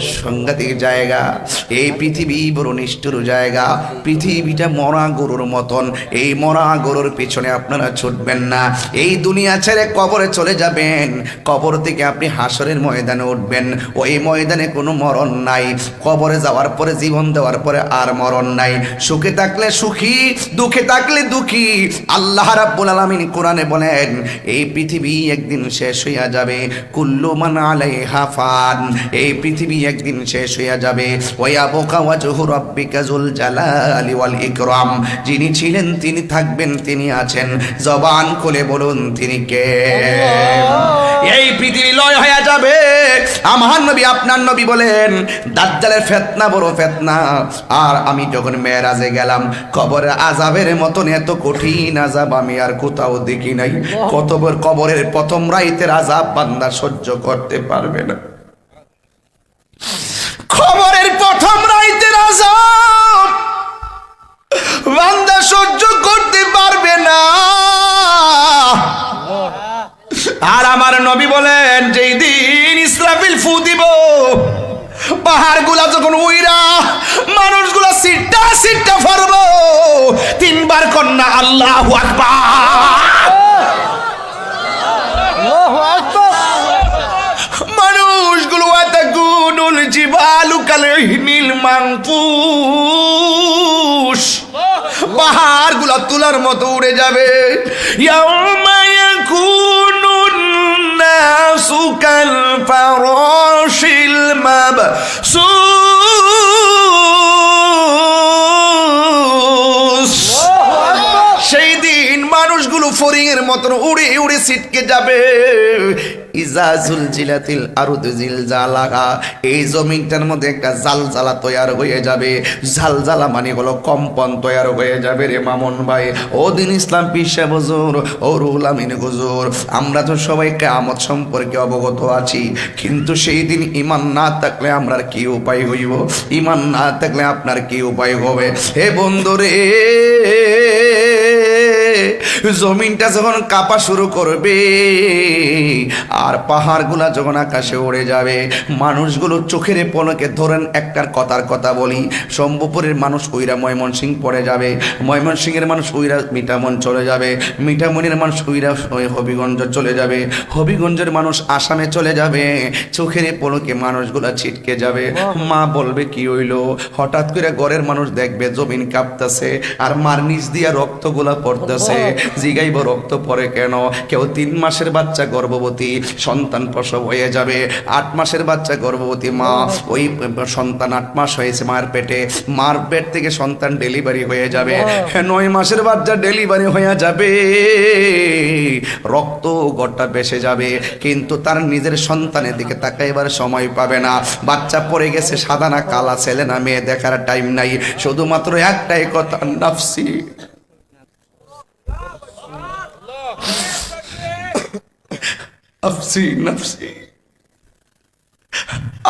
সাংঘাতিক জায়গা। এই পৃথিবী বড় নিষ্ঠুর জায়গা। পৃথিবীটা মরা গরুর মতন। এই মরা গরুর পিছনে আপনারা ছুটবেন না। এই দুনিয়া ছেড়ে কবরে চলে যাবেন। কবর থেকে আপনি হাসরের ময়দানে উঠবেন। ওই ময়দানে কোনো মরণ নাই। কবরে যাওয়ার পরে, জীবন দেওয়ার পরে আর মরণ নাই। সুখে থাকলে সুখী, দুঃখে থাকলে দুঃখী। আল্লাহ রাব্বুল আলামিন কোরআনে বলেন, এই পৃথিবী একদিন শেষ হইয়া যাবে। কুল্লু মান আলাইহা ফান। এই পৃথিবী একদিন শেষ হইয়া যাবে। ওয়া বোকা ওয়াজহু রাব্বিকা যুল জালালি ওয়াল ইকরাম। যিনি ছিলেন তিনি থাকবেন তিনি আছেন। জবান খুলে বলুন তিনি কে? এই পৃথিবী লয় হয়ে যাবে। আমার নবী আপনার নবী বলেন দাজ্জালের ফেতনা বড় ফেতনা। আর আমি যখন মেয়েরাজে গেলাম কবরের আজাবের মতন এত কঠিন আজাব আমি আর কোথাও দেখি নাই। কতবার কবরের প্রথম রাইতের আজাব বান্দা সহ্য করতে পারবে না খবরের প্রথম রাইতের আজাব বান্দা সহ্য করতে পারবে না। আর আমার নবী বলেন, যেই দিন ইসরাফিল ফু দিব পাহাড়গুলা যখন উইরা, মানুষগুলা সিটটা সিটটা ফরব, তিনবার কন্যা আল্লাহ মানুষগুলো জিবালু কালহিনিল মানফুস পাহাড়গুলা তুলার মতো উড়ে যাবে। কাল ফারাশিল মাবসুস। সেই দিন মানুষগুলো ফরিং এর মতন উড়ে উড়ে ছিটকে যাবে। আরুদ এই জমিনটার মধ্যে একটা জালজালা তৈয়ার হয়ে যাবে। জালজালা মানে হলো কম্পন তৈয়ার হয়ে যাবে রে ভাই। ও দিন ইসলাম পিসা হুজুর, ও রুল আমিন হুজুর, আমরা তো সবাই কেয়ামত সম্পর্কে অবগত আছি। কিন্তু সেই দিন ইমান না থাকলে আমরা কি উপায় হইব? ইমান না থাকলে আপনার কি উপায় হবে? হে বন্ধু রে জমিনটা যখন কাঁপা শুরু করবে আর পাহাড়গুলা যখন আকাশে উড়ে যাবে মানুষগুলো চোখের পলকে ধরেন একটার কথার কথা বলি শম্ভুপুরের মানুষ উইরা ময়মনসিং পড়ে যাবে ময়মনসিংহের মানুষ উইরা মিটামন চলে যাবে মিঠামনির মানুষ উইরা ওই হবিগঞ্জ চলে যাবে হবিগঞ্জের মানুষ আসামে চলে যাবে চোখের পলকে মানুষগুলা ছিটকে যাবে। মা বলবে কি হইল? হঠাৎ করে ঘরের মানুষ দেখবে জমিন কাঁপতেছে আর মার নিচ দিয়া রক্তগুলা পড়তেছে। জিগাইব রক্ত পড়ে কেন? কেউ তিন মাসের বাচ্চা গর্ভবতী সন্তান প্রসব হয়ে যাবে। আট মাসের বাচ্চা গর্ভবতী মা ওই সন্তান আট মাস হয়েছে মার পেটে। মার পেট থেকে সন্তান ডেলিভারি হয়ে যাবে। নয় মাসের বাচ্চা ডেলিভারি হয়ে যাবে। রক্ত গড়টা বেসে যাবে। কিন্তু তার নিজের সন্তানের দিকে তাকাইবার সময় পাবে না। বাচ্চা পড়ে গেছে সাদা না কালা ছেলে না মেয়ে দেখার টাইম নাই। শুধুমাত্র একটাই কথা নাফসি।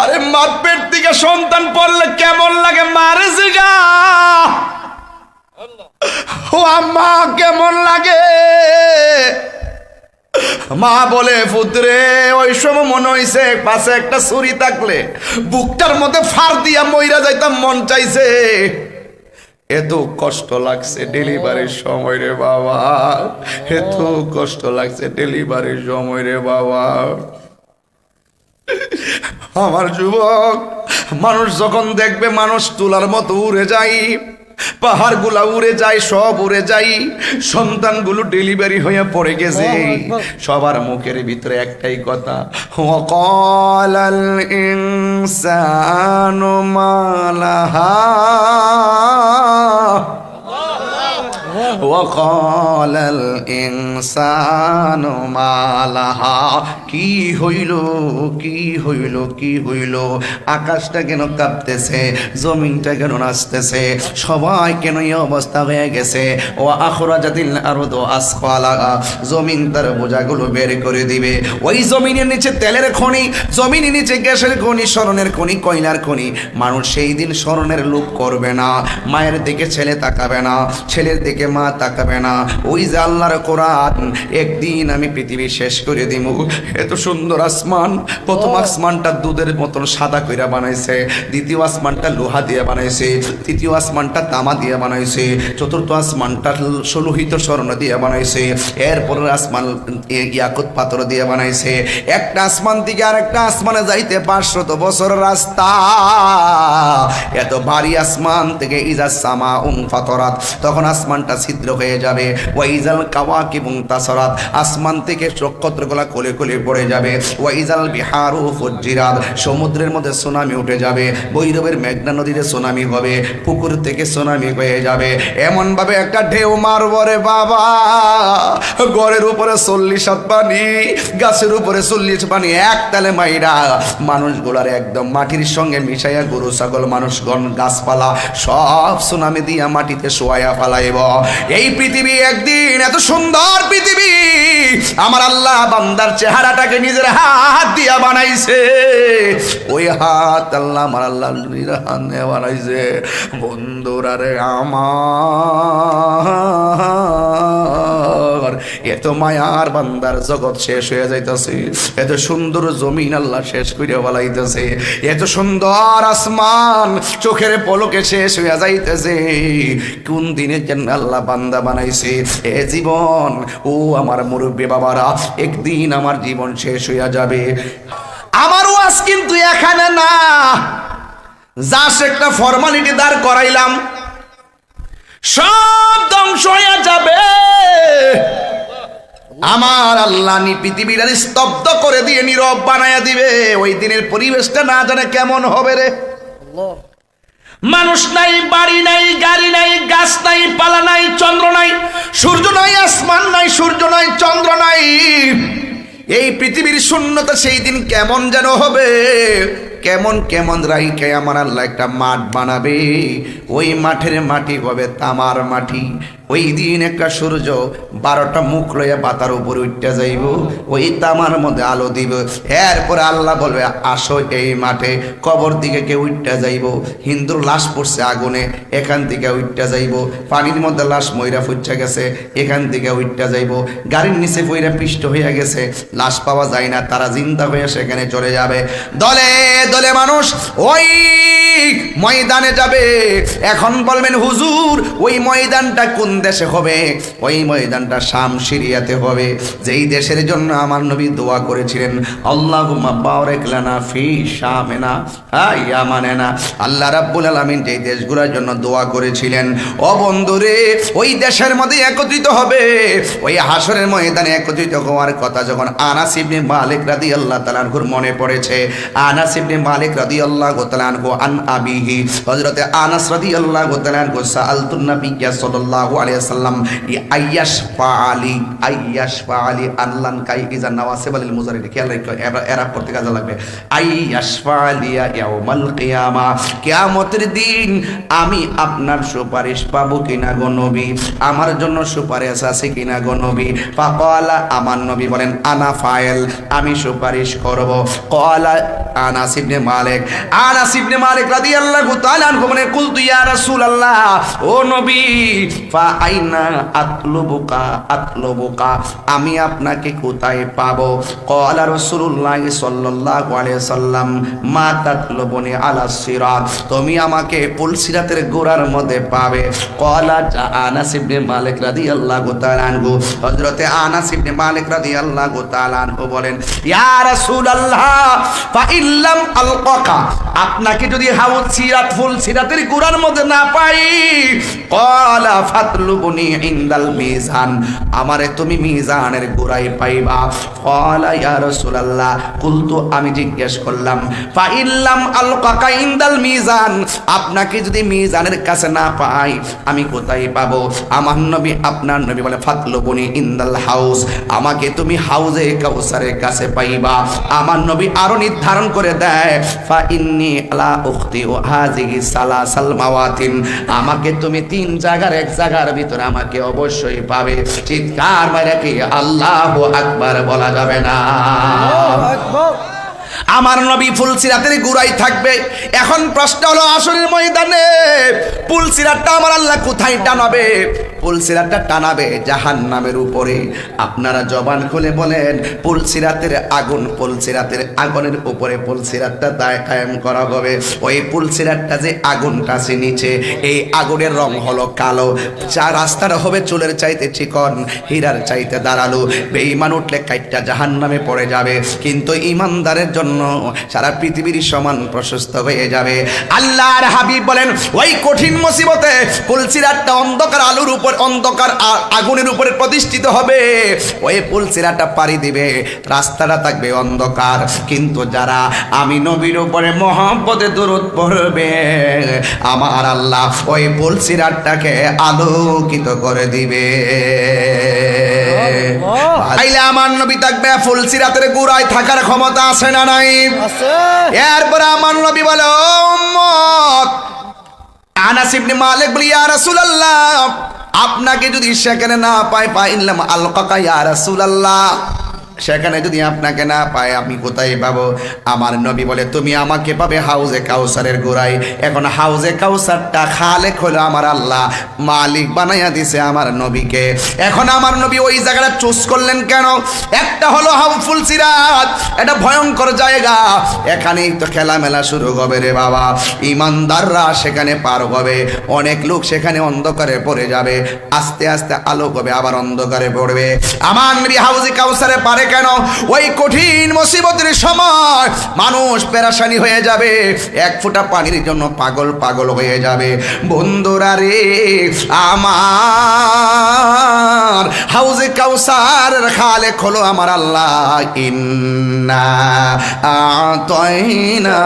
আরে মার পেট থেকে সন্তান পড়লে কেমন লাগে মারে জিগা? ও আম্মা, কেমন লাগে? মা বলে পুত্রে ওই সময় মনে হইছে পাশে একটা ছুরি থাকলে বুকটার মধ্যে ফার দিয়া মইরা যাইতাম, মন চাইছে। এত কষ্ট লাগছে ডেলিভারির সময় রে বাবা। এত কষ্ট লাগছে ডেলিভারির সময় রে বাবা। আমার যুবক মানুষ যখন দেখবে মানুষ তোলার মতো উড়ে যায় পাহাড়গুলা উড়ে যায় সব উড়ে যায় সন্তানগুলো ডেলিভারি হয়ে পড়ে গেছে। সবার মুখের ভিতরে একটাই কথা ওয়াকালাল ইনসানু মালাহা وقال الإنسان ما لها কি হইল কি হইল কি হইল আকাশটা কেন কাঁপতেছে জমিনটা কেন নাচতেছে সবাই কেন এই অবস্থা হয়ে গেছে ও আখরা জাতিল আরো তো আসফালা জমিন তার বোঝাগুলো বের করে দিবে ওই জমিনের নিচে তেলের খনি জমিনের নিচে গ্যাসের খনি স্মরণের খনি কয়লার খনি মানুষ সেই দিন স্মরণের লোভ করবে না মায়ের দিকে ছেলে তাকাবে না ছেলের দিকে মা তাকাবে না। ওই যে আল্লাহর কোরআন একদিন আমি পৃথিবী শেষ করে দিব এত সুন্দর আসমান। প্রথম আসমানটা দুধের মতন সাদা কইরা বানাইছে। দ্বিতীয় আসমানটা লোহা দিয়ে বানাইছে। তৃতীয় আসমানটা তামা দিয়ে বানাইছে। চতুর্থ আসমানটা লোহিত স্বর্ণ দিয়ে বানাইছে। এরপরের আসমান ইয়াকুত পাথর দিয়ে বানাইছে। একটা আসমান থেকে আরেকটা আসমানে যাইতে পাঁচশত বছর রাস্তা। এত ভারী আসমান থেকে ইজা সামা উং ফাতরাত, তখন আসমানটা ছিদ্র হয়ে যাবে। ওয়াইজাল কাওয়াক এবং তাসরাত, আসমান থেকে নক্ষত্রগুলা কোলে কোলে পড়ে যাবে। ওয়াইজাল বিহারু ফুজিরাত সমুদ্রের মধ্যে সুনামি উঠে যাবে। বৈরবের মেঘনা নদীতে সুনামি হবে, পুকুর থেকে সুনামি হয়ে যাবে। এমন ভাবে একটা ঢেউ মারব রে বাবা। গড়ের উপরে চল্লিশ হাত পানি, গাছের উপরে চল্লিশ পানি, এক তালে মাইরা মানুষগুলার একদম মাটির সঙ্গে মিশাইয়া গরু, ছাগল মানুষগণ গাছপালা, সব সুনামি দিয়া মাটিতে শোয়াইয়া ফালাইব এই পৃথিবী একদিন এত সুন্দর পৃথিবী, আমার আল্লাহ বান্দার চেহারাটাকে নিজের হাত দিয়া বানাইছে। ওই হাত আল্লাহ আমার আল্লাহ নিজের হাত বানাইছে। বন্ধুরা রে আমার এত মায়ার বান্দার জগৎ শেষ হয়ে যাইতেছে। এত সুন্দর জমিন আল্লাহ শেষ করে বলাইতেছে এত সুন্দর আসমান চোখের পলকে শেষ হয়ে যাইতেছে। কোন দিনে যেন আল্লাহ বান্দা বানাইছে? এ জীবন, ও আমার মুরব্বী বাবারা, একদিন আমার জীবন শেষ হইয়া যাবে। আমার ওয়াজ কিন্তু এখানে না। জাস্ট একটা ফর্মালিটি দাঁড় করাইলাম। সব ধ্বংস হয়ে যাবে। আমার আল্লাহ নি পৃথিবীটা স্তব্ধ করে দিয়ে নীরব বানায়া দিবে। ওই দিনের পরিবেশটা না জানে কেমন হবে রে। মানুষ নাই বাড়ি নাই গাড়ি নাই গাছ নাই পালা নাই চন্দ্র নাই সূর্য নাই আসমান নাই সূর্য নাই চন্দ্র নাই। এই পৃথিবীর শূন্যতা সেই দিন কেমন যেন হবে। কেমন কেমন রাইকে আমার আল্লাহ একটা মাঠ বানাবে? ওই মাঠের মাটি হবে তামার মাটি। ওই দিন একটা সূর্য বারোটা মুখ লইয়া পাতার উপরে উঠতে যাইব। ওই তামার মধ্যে আলো দিব। এরপরে আল্লাহ বলবে, আসো এই মাঠে। কবর দিকে কেউ উঠতে যাইব। হিন্দুর লাশ পড়ছে আগুনে, এখান থেকে উঠতে যাইব। পানির মধ্যে লাশ ময়রা ফুটছে গেছে, এখান থেকে উঠতে যাইব। গাড়ির নিচে পইরা পিষ্ট হইয়া গেছে। লাশ পাওয়া যায় না, তারা জিন্দা হয়ে সেখানে চলে যাবে। দলে দলে মানুষ, ওই ময়দানে যাবে। এখন বলবেন, হুজুর, ওই ময়দানটা কোন দেশে হবে? ওই ময়দানটা শাম সিরিয়াতে হবে। যেই দেশের জন্য আমার নবী দোয়া করেছিলেন আল্লাহ বারেক লানা ফি শামেনা। হ্যাঁ ইয়ামানে না। আল্লাহ রাব্বুল আলামিন যেই দেশগুলোর জন্য দোয়া করেছিলেন, ও বন্ধুরে, ওই দেশের মধ্যে একত্রিত হবে। ওই হাসরের ময়দানে একত্রিত হওয়ার কথা যখন আনাস ইবনে মালিক রাদিয়াল্লাহু তাআলার মনে পড়েছে, আনাস ইবনে মালিক রাদিয়াল্লাহু তাআলাহু আন আবিহি হযরতে আনাস রাদিয়াল্লাহু তাআলাহু সাআলতুন নবিয়্যা সাল্লাল্লাহু আলাইহি ওয়াসাল্লাম আইয়াশ ফাআলি আইয়াশ ফাআলি আল্লান কাই ইজান নওয়াসিব আল মুজারিদ খেয়াল রাখো এরা পড়তে কাজে লাগবে। আইয়াশ ফাআলিয়া ইয়াউমাল কিয়ামা, কিয়ামতের দিন আমি আপনার সুপারিশ পাবো কিনা গো নবী? আমার জন্য সুপারিশ আছে কিনা গো নবী? ফাকালা, আমার নবী বলেন, আনা ফায়েল, আমি সুপারিশ করব। কলা, আনাস ইবনে মালিক, আনাস ইবনে মালিক রাদিয়াল্লাহু তাআলা আনহু বলেন কুলতু ইয়া রাসূলুল্লাহ, ও নবী ফা আইনা আতলুবুকা আতলুবুকা, আমি আপনাকে কোথায় পাবো? কলা রাসূলুল্লাহ সাল্লাল্লাহু আলাইহি সাল্লাম, মা তাতলুবুনি আলা সিরাত, তুমি আমাকে পুল সিরাতের গোড়ার মধ্যে পাবে। যা আনাস ইবনে মালিক রাদিয়াল্লাহু তাআলা আনহু, হযরতে আনাস ইবনে মালিক রাদিয়াল্লাহু তাআলা আনহু বলেন, ইয়া রাসূলুল্লাহ ফা ইল্লাম আলকাকা, আপনাকে যদি হাউদ সিরাত ফুল সিরাতের গোড়ার মধ্যে না পাই। কলা ফাতলুবুনি ইনদাল মিজান। আমারে তুমি মিজানের গোড়ায় পাইবা। কলা ইয়া রাসূলুল্লাহ, কুলতু আমি জিজ্ঞেস করলাম ফা ইল্লাম আলকাকা ইনদাল মিজান? আপনাকে যদি মিজানের কাছে না পাই, আমি কোথায় পাবো? আমার নবী, আপনার নবী বলে, ফাতলুবুনি ইনদাল হাউস। আমাকে তুমি হাউজে কাউসারের কাছে পাইবা। আমার নবী আরও নির্ধারণ করে দেয়, ফা ইন্নি আলা উখতি ও আমাকে তুমি তিন জায়গার, এক জায়গার ভিতরে আমাকে অবশ্যই পাবে। চিৎকার বাইরে কি আল্লাহ আকবার বলা যাবে না। আমার নবী ফুলসিরাতের গুড়াই থাকবে। এখন প্রশ্ন হলো আসরের ময়দানে, ফুলসিরাতটা আমার আল্লাহ কোথায় টানাবে? ফুলসিরাতটা টানাবে জাহান নামের উপরে। আপনারা জবান খুলে বলেন পুলসিরাতের আগুন পুলসিরাতের আগুনের উপরে পুলসিরাতটা দায় কায়েম করা হবে। ওই পুলসিরাতটা যে আগুনটা আছে নিচে, এই আগুনের রং হলো কালো। যা রাস্তাটা হবে চুলের চাইতে চিকন, হীরার চাইতে দাঁড়াল। বেঈমান উঠলে কাইটটা জাহান নামে পড়ে যাবে। কিন্তু ইমানদারের জন্য সারা পৃথিবীর সমান প্রশস্ত হয়ে যাবে। আল্লাহর হাবিব বলেন ওই কঠিন মুসিবতে পুলসিরাতটা অন্ধকার আলুর উপর অন্ধকার আগুনের উপরে প্রতিষ্ঠিত হবে। ওই পুলসিরাটা পাড়ি দিবে রাস্তাটা থাকবে অন্ধকার। কিন্তু যারা আমি নবীর উপরে মহব্বতে দূরত পড়বে আমার আল্লাহ ওই পুলসিরাটাকে আলোকিত করে দিবে। তাইলে আমার নবী থাকবে ফুলসিরাতের গুড়ায় থাকার ক্ষমতা আছে না নাই এরপর আমার নবী বলে "ও উম্মত আনাস ইবনে মালিক বলি ইয়া রাসূলুল্লাহ আপনাকে যদি সেখানে না পাই পাইলাম আলকাকা ইয়া রাসূলুল্লাহ। সেখানে যদি আপনাকে না পাই আমি কোথায় পাবো? আমার নবী বলে, তুমি আমাকে পাবে হাউজে কাউসারের গোড়ায়। এখন হাউজে কাউসারটা খালেক হলো আমার আল্লাহ। মালিক বানাইয়া দিছে আমার নবীকে। এখন আমার নবী ওই জায়গাটা চুজ করলেন কেন? একটা হলো হাউফুল সিরাত এটা ভয়ঙ্কর জায়গা। এখানেই তো খেলামেলা শুরু হবে রে বাবা। ইমানদাররা সেখানে পার হবে। অনেক লোক সেখানে অন্ধকারে পড়ে যাবে। আস্তে আস্তে আলোক হবে আবার অন্ধকারে পড়বে? আমার নবী হাউজে কাউসারে পারে কেন? ওই কঠিন মুসিবতের সময় মানুষ পেরাশানি হয়ে যাবে। এক ফোঁটা পানির জন্য পাগল পাগল হয়ে যাবে। বন্ধুরা রে আমার হাউজে কাউসার খালে খোলো আমার আল্লাহ। ইন্না আতয়না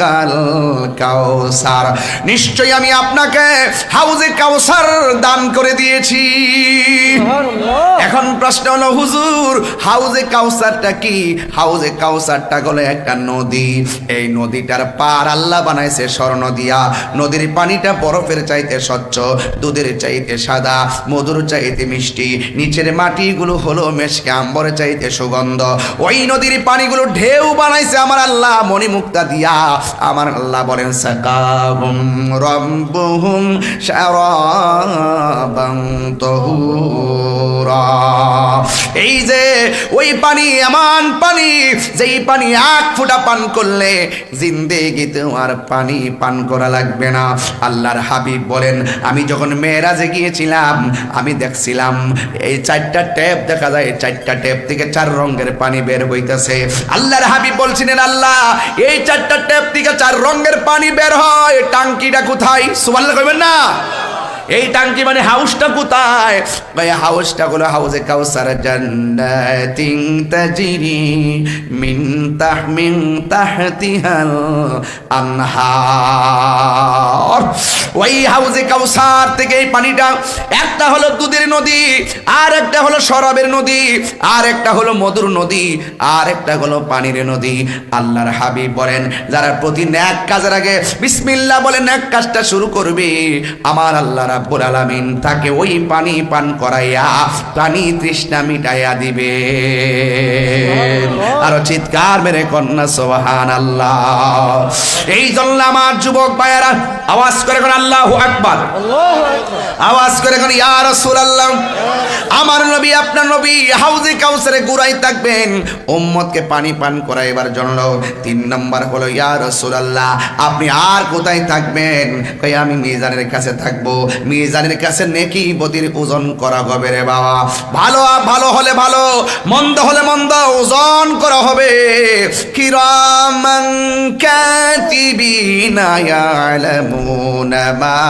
কাল কাউসার। নিশ্চয়ই আমি আপনাকে হাউজে কাউসার দান করে দিয়েছি। এখন প্রশ্ন হলো হুজুর, হাউজে কাউসারটা কি? হাউজে কাউসারটা হলো একটা নদী। এই নদীটার পার আল্লাহ বানাইছে স্বর্ণ দিয়া। নদীর পানিটা বরফের চাইতে স্বচ্ছ, দুধের চাইতে সাদা, মধুর চাইতে মিষ্টি। নিচের মাটিগুলো হলো মেশকে আম্বরের চাইতে সুগন্ধ। ওই নদীর পানিগুলো ঢেউ বানাইছে আমার আল্লাহ মণিমুক্তা দিয়া। আমার আল্লাহ বলেন, সাকাহুম রব্বুহুম এই যে ওই পানি, এমন পানি, যেই পানি এক ফোঁটা পান করলে জিন্দেগিতে আর পানি পান করা লাগবে না। আল্লাহর হাবিব বলেন, আমি যখন মেয়েরাজে গিয়েছিলাম, আমি দেখছিলাম, এই চারটা ট্যাপ দেখা যায় চারটা ট্যাপ থেকে চার রঙের পানি বের হইতেছে। আল্লাহর হাবিব বলছিলেন, আল্লাহ, এই চারটা ট্যাপ থেকে চার রঙের পানি বের হয় টাঙ্কিটা কোথায়? সুবহানাল্লাহ কইবেন না? এই টাঙ্কি মানে হাউসটা কোথায়? হাউসটা হলো হাউসে কাউসার জান্নাতিন মিন মিন তাহতিহাল আনহার। ওই হাউসে কাউসার থেকে এই পানিটা, একটা হলো দুধের নদী, আর একটা হলো শরাবের নদী, আর একটা হলো মধুর নদী, আর একটা হলো পানির নদী। আল্লাহর হাবিব বলেন, যারা প্রতি ন্যাক কাজের আগে বিসমিল্লাহ বলে ন্যাক কাজটা শুরু করবে, আমার আল্লাহ রাব্বুল আলামিন তাকে ওই পানি পান করাইয়া পানি তৃষ্ণা মিটাইয়া দিবে। আরও চিৎকার মেরে কন্যা সোহান আল্লাহ এই জন্য আমার যুবক ভাইয়েরা আওয়াজ করে কোন আল্লাহ আকবার। আওয়াজ করে কোন ইয়া রাসূলুল্লাহ। আমার নবী আপনার নবী হাউজে কাউসারে গুড়াই থাকবেন। উম্মতকে পানি পান করাইবার জন্য তিন নাম্বার হলো ইয়া রাসূলুল্লাহ আপনি আর কোথায় থাকবেন? কই আমি মিজানের কাছে থাকব। মিজানের কাছে নেকি বদির ওজন করা হবে রে বাবা। ভালো ভালো হলে ভালো, মন্দ হলে মন্দ, ওজন করা হবে। কিরামান কাতিবিনা ইয়ালামুনা মা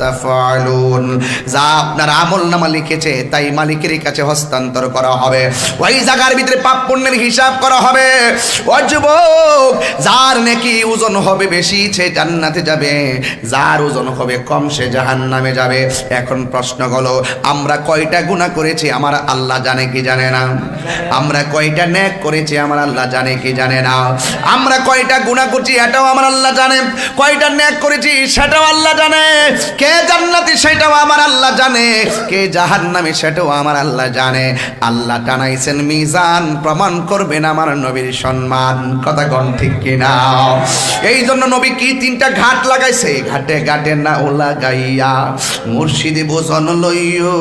তাফআলুন। যা আপনার আমল নামা লিখেছে, তাই মালিকের কাছে হস্তান্তর করা হবে। ওই জায়গার ভিতরে পাপ পুণ্যের হিসাব করা হবে। ও যুবক, যার নাকি ওজন হবে বেশি, সে জান্নাতে যাবে। যার ওজন হবে কম, সে জাহান্নামে যাবে। এখন প্রশ্ন হলো, আমরা কয়টা গুনাহ করেছি আমার আল্লাহ জানে কি জানে না? আমরা কয়টা ন্যাক করেছি আমার আল্লাহ জানে কি জানে না? আমরা কয়টা গুনাহ করছি এটাও আমার আল্লাহ জানে। কয়টা ন্যাক করেছি সেটাও আল্লাহ জানে। কে জান্নাতি সেটাও আমার আল্লাহ জানে। কে জাহান্নামী সেটাও আমার আল্লাহ জানে। আল্লাহ টানাইছেন মিজান প্রমাণ করবেন আমার নবীর সম্মান। কথা কন ঠিক কিনা? এই জন্য নবী কি তিনটা ঘাট লাগাইছে? ঘাটে ঘাটে না ও লাগাইয়া মুর্শিদ বোঝন লইও।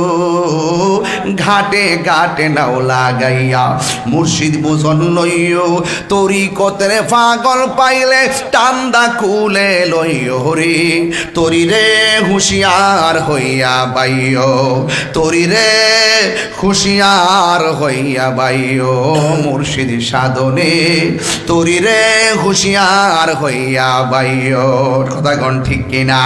ঘাটে ঘাটে না ও লাগাইয়া মুর্শিদ বোঝন লইও। তোরি কতরে পাগল পাইলে টান্দা কুলে লইও রে। তোরি রে হুঁশিয়ার হইয়া বাইও। তোরি রে হুঁশিয়ার হইয়া বাইও মুর্শিদ সাধনে। তোরি রে হুঁশিয়ার হইয়া বাইও। কথা গণ ঠিক কিনা?